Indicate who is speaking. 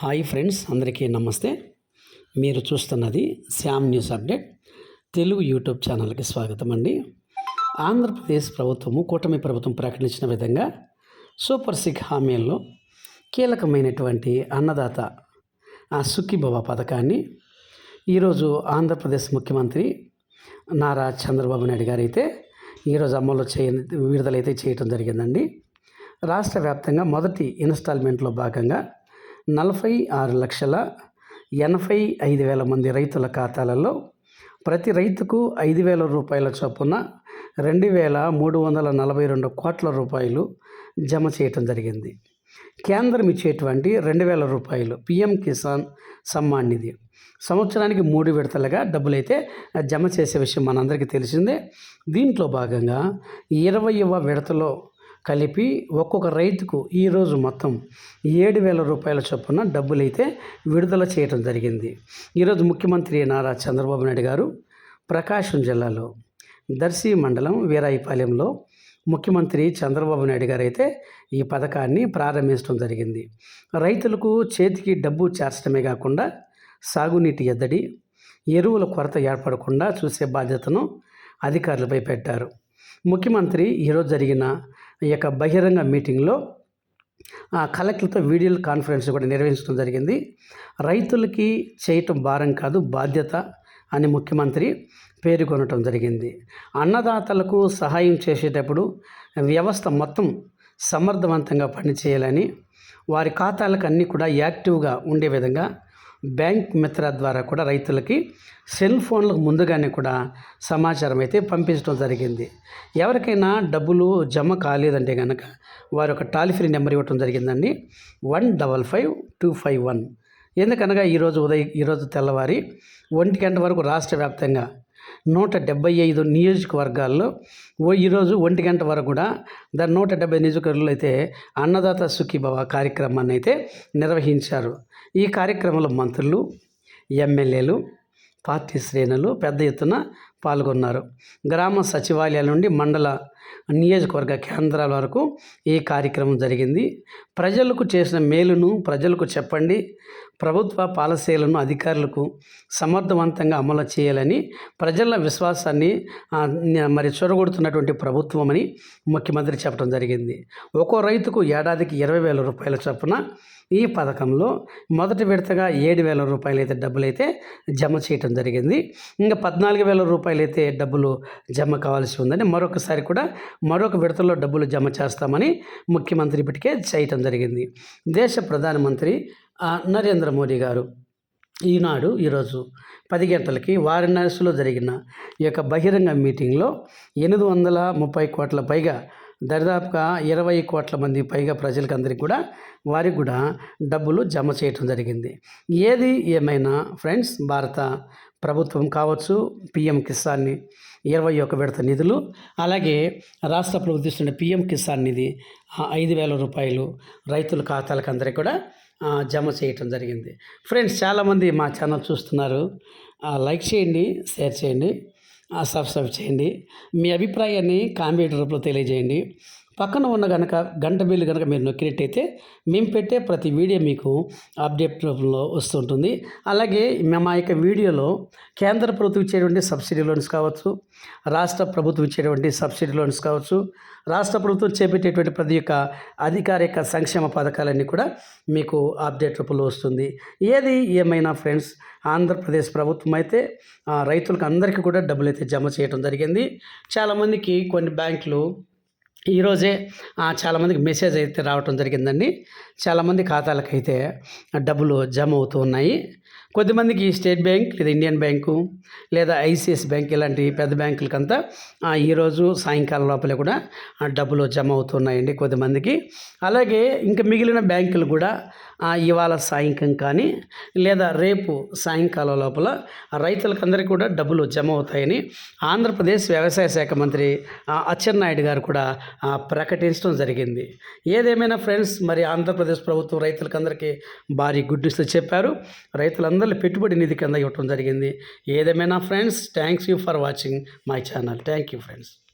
Speaker 1: Hi friends అందరికీ నమస్తే. మీరు చూస్తున్నది Shyam news update. Telugu YouTube ఛానల్కి స్వాగతం అండి. ఆంధ్రప్రదేశ్ ప్రభుత్వము కూటమి ప్రభుత్వం ప్రకటించిన విధంగా సూపర్ సిక్ హామీల్లో కీలకమైనటువంటి అన్నదాత ఆ సుఖీభవ పథకాన్ని ఈరోజు ఆంధ్రప్రదేశ్ ముఖ్యమంత్రి నారా చంద్రబాబు నాయుడు గారు అయితే ఈరోజు అమలు చేయ విడుదలైతే చేయటం జరిగిందండి. రాష్ట్ర వ్యాప్తంగా మొదటి ఇన్స్టాల్మెంట్లో భాగంగా నలభై ఆరు లక్షల ఎనభై ఐదు వేల మంది రైతుల ఖాతాలలో ప్రతి రైతుకు ఐదు వేల రూపాయల చొప్పున రెండు వేల మూడు వందల నలభై రెండు కోట్ల రూపాయలు జమ చేయటం జరిగింది. కేంద్రం ఇచ్చేటువంటి రెండు వేల రూపాయలు పిఎం కిసాన్ సమ్మాన్ నిధి. సంవత్సరానికి మూడు విడతలుగా డబ్బులైతే జమ చేసే విషయం మనందరికీ తెలిసిందే. దీంట్లో భాగంగా ఇరవైవ విడతలో కలిపి ఒక్కొక్క రైతుకు ఈరోజు మొత్తం ఏడు వేల రూపాయల చొప్పున డబ్బులైతే విడుదల చేయడం జరిగింది. ఈరోజు ముఖ్యమంత్రి నారా చంద్రబాబు నాయుడు గారు ప్రకాశం జిల్లాలో దర్శి మండలం వీరాయిపాలెంలో ముఖ్యమంత్రి చంద్రబాబు నాయుడు గారు అయితే ఈ పథకాన్ని ప్రారంభించడం జరిగింది. రైతులకు చేతికి డబ్బు చేర్చడమే కాకుండా సాగునీటి ఎద్దడి ఎరువుల కొరత ఏర్పడకుండా చూసే బాధ్యతను అధికారులపై పెట్టారు. ముఖ్యమంత్రి ఈరోజు జరిగిన ఈ యొక్క బహిరంగ మీటింగ్లో కలెక్టర్తో వీడియో కాన్ఫరెన్స్ కూడా నిర్వహించడం జరిగింది. రైతులకి చేయటం భారం కాదు బాధ్యత అని ముఖ్యమంత్రి పేర్కొనటం జరిగింది. అన్నదాతలకు సహాయం చేసేటప్పుడు వ్యవస్థ మొత్తం సమర్థవంతంగా పనిచేయాలని వారి ఖాతాలకు అన్నీ కూడా యాక్టివ్గా ఉండే విధంగా బ్యాంక్ మిత్ర ద్వారా కూడా రైతులకి సెల్ ఫోన్లకు ముందుగానే కూడా సమాచారం అయితే పంపించడం జరిగింది. ఎవరికైనా డబ్బులు జమ కాలేదంటే కనుక వారి ఒక టాల్ ఫ్రీ నెంబర్ ఇవ్వటం జరిగిందండి. One double five two five one. ఎందుకనగా ఈరోజు ఉదయం ఈరోజు తెల్లవారి ఒంటి గంట వరకు రాష్ట్ర వ్యాప్తంగా నూట డెబ్బై ఐదు నియోజకవర్గాల్లో ఓ ఈరోజు ఒంటి గంట వరకు కూడా దాని నూట డెబ్బై నియోజకవర్గాల్లో అయితే అన్నదాత సుఖీభవ కార్యక్రమాన్ని అయితే నిర్వహించారు. ఈ కార్యక్రమంలో మంత్రులు ఎమ్మెల్యేలు పార్టీ శ్రేణులు పెద్ద ఎత్తున పాల్గొన్నారు. గ్రామ సచివాలయాల నుండి మండల నియోజకవర్గ కేంద్రాల వరకు ఈ కార్యక్రమం జరిగింది. ప్రజలకు చేసిన మేలును ప్రజలకు చెప్పండి. ప్రభుత్వ పాలసీలను అధికారులకు సమర్థవంతంగా అమలు చేయాలని ప్రజల విశ్వాసాన్ని మరి చొరగొడుతున్నటువంటి ప్రభుత్వం అని ముఖ్యమంత్రి చెప్పడం జరిగింది. ఒక్కో రైతుకు ఏడాదికి ఇరవై వేల రూపాయల చొప్పున ఈ పథకంలో మొదటి విడతగా ఏడు వేల రూపాయలు అయితే డబ్బులు అయితే జమ చేయటం జరిగింది. ఇంకా పద్నాలుగు వేల రూపాయలు అయితే డబ్బులు జమ కావాల్సి ఉందని మరొకసారి కూడా మరొక విడతలో డబ్బులు జమ చేస్తామని ముఖ్యమంత్రి ఇప్పటికే చేయటం జరిగింది. దేశ ప్రధానమంత్రి నరేంద్ర మోడీ గారు ఈనాడు ఈరోజు పది గంటలకి వారణాసిలో జరిగిన ఈ యొక్క బహిరంగ మీటింగ్లో ఎనిమిది వందల ముప్పై కోట్ల పైగా దరిదాపుగా ఇరవై కోట్ల మంది పైగా ప్రజలకు అందరికి కూడా వారికి కూడా డబ్బులు జమ చేయటం జరిగింది. ఏది ఏమైనా ఫ్రెండ్స్ భారత ప్రభుత్వం కావచ్చు పిఎం కిసాన్ని ఇరవై ఒక విడత నిధులు అలాగే రాష్ట్ర ప్రభుత్వం ఇస్తున్న పిఎం కిసాన్ నిధి ఐదు వేల రూపాయలు రైతుల ఖాతాలకు అందరికీ కూడా జమ చేయటం జరిగింది. ఫ్రెండ్స్ చాలామంది మా ఛానల్ చూస్తున్నారు. లైక్ చేయండి షేర్ చేయండి. సబ్స్క్రైబ్ చేయండి. మీ అభిప్రాయాన్ని కామెంట్ రూపంలో తెలియజేయండి. పక్కన ఉన్న కనుక గంట బిల్లు కనుక మీరు నొక్కినట్టయితే మేము పెట్టే ప్రతి వీడియో మీకు అప్డేట్ రూపంలో వస్తుంటుంది. అలాగే మేము మా యొక్క వీడియోలో కేంద్ర ప్రభుత్వం ఇచ్చేటువంటి సబ్సిడీ లోన్స్ కావచ్చు రాష్ట్ర ప్రభుత్వం ఇచ్చేటువంటి సబ్సిడీ లోన్స్ కావచ్చు రాష్ట్ర ప్రభుత్వం చేపట్టేటువంటి ప్రతి ఒక్క అధికారిక సంక్షేమ పథకాలన్నీ కూడా మీకు అప్డేట్ రూపంలో వస్తుంది. ఏది ఏమైనా ఫ్రెండ్స్ ఆంధ్రప్రదేశ్ ప్రభుత్వం అయితే రైతులకు అందరికీ కూడా డబ్బులు అయితే జమ చేయడం జరిగింది. చాలామందికి కొన్ని బ్యాంకులు ఈరోజే చాలామందికి మెసేజ్ అయితే రావటం జరిగిందండి. చాలామంది ఖాతాలకైతే డబ్బులు జమ అవుతూ ఉన్నాయి. కొద్దిమందికి స్టేట్ బ్యాంక్ లేదా ఇండియన్ బ్యాంకు లేదా ఐసిఐసి బ్యాంక్ ఇలాంటి పెద్ద బ్యాంకులకంతా ఈరోజు సాయంకాలం లోపలే కూడా డబ్బులు జమ అవుతున్నాయండి కొద్దిమందికి అలాగే ఇంకా మిగిలిన బ్యాంకులు కూడా ఇవాళ సాయంకం కానీ లేదా రేపు సాయంకాలం లోపల రైతులకందరికీ కూడా డబ్బులు జమ అవుతాయని ఆంధ్రప్రదేశ్ వ్యవసాయ శాఖ మంత్రి అచ్చెన్నాయుడు గారు కూడా ప్రకటించడం జరిగింది. ఏదేమైనా ఫ్రెండ్స్ మరి ఆంధ్రప్రదేశ్ ప్రభుత్వం రైతులకందరికీ భారీ గుడ్ న్యూస్ చెప్పారు. రైతులందరూ పెట్టుబడి నిధి కింద ఇవ్వటం జరిగింది. ఏదేమైనా friends thanks you for watching my channel. Thank you friends.